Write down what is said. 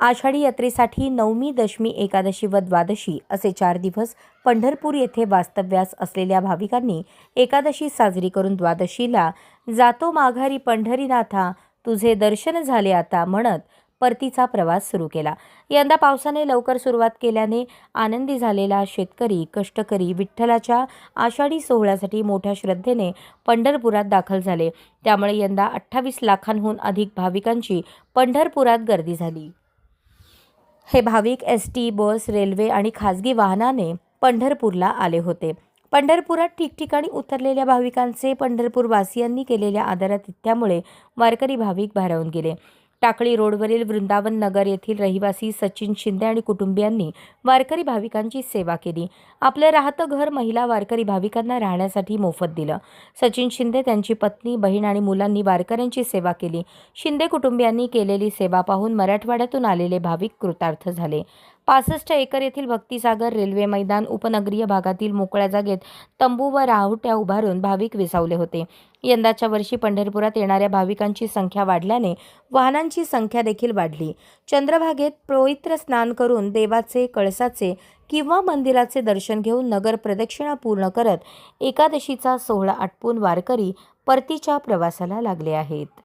आषाढी यात्रेसाठी नवमी दशमी एकादशी व द्वादशी असे चार दिवस पंढरपूर येथे वास्तव्यास असलेल्या भाविकांनी एकादशी साजरी करून द्वादशीला जातो माघारी पंढरीनाथा तुझे दर्शन झाले आता म्हणत परतीचा प्रवास सुरू केला. यंदा पावसाने लवकर सुरुवात केल्याने आनंदी झालेला शेतकरी कष्टकरी विठ्ठलाच्या आषाढी सोहळ्यासाठी मोठ्या श्रद्धेने पंढरपुरात दाखल झाले. त्यामुळे यंदा अठ्ठावीस लाखांहून अधिक भाविकांची पंढरपुरात गर्दी झाली. हे भाविक एस टी बस रेल्वे आणि खाजगी वाहनाने पंढरपूरला आले होते. पंढरपुरात ठिकठिकाणी उतरलेल्या भाविकांचे पंढरपूरवासियांनी केलेल्या आदरातिथ्यामुळे वारकरी भाविक भारावून गेले. टाकळी रोडवरील वृंदावन नगर येथील रहिवासी सचिन शिंदे आणि कुटुंबियांनी वारकरी भाविकांची सेवा केली. आपलं राहतं घर महिला वारकरी भाविकांना राहण्यासाठी मोफत दिलं. सचिन शिंदे त्यांची पत्नी बहीण आणि मुलांनी वारकऱ्यांची सेवा केली. शिंदे कुटुंबियांनी केलेली सेवा पाहून मराठवाड्यातून आलेले भाविक कृतार्थ झाले. पासष्ट एकर येथील भक्तिसागर रेल्वे मैदान उपनगरीय भागातील मोकळ्या जागेत तंबू व राहुट्या उभारून भाविक विसावले होते. यंदाच्या वर्षी पंढरपुरात येणाऱ्या भाविकांची संख्या वाढल्याने वाहनांची संख्या देखील वाढली. चंद्रभागेत पवित्र स्नान करून देवाचे कळसाचे किंवा मंदिराचे दर्शन घेऊन नगर प्रदक्षिणा पूर्ण करत एकादशीचा सोहळा आटपून वारकरी परतीच्या प्रवासाला लागले आहेत.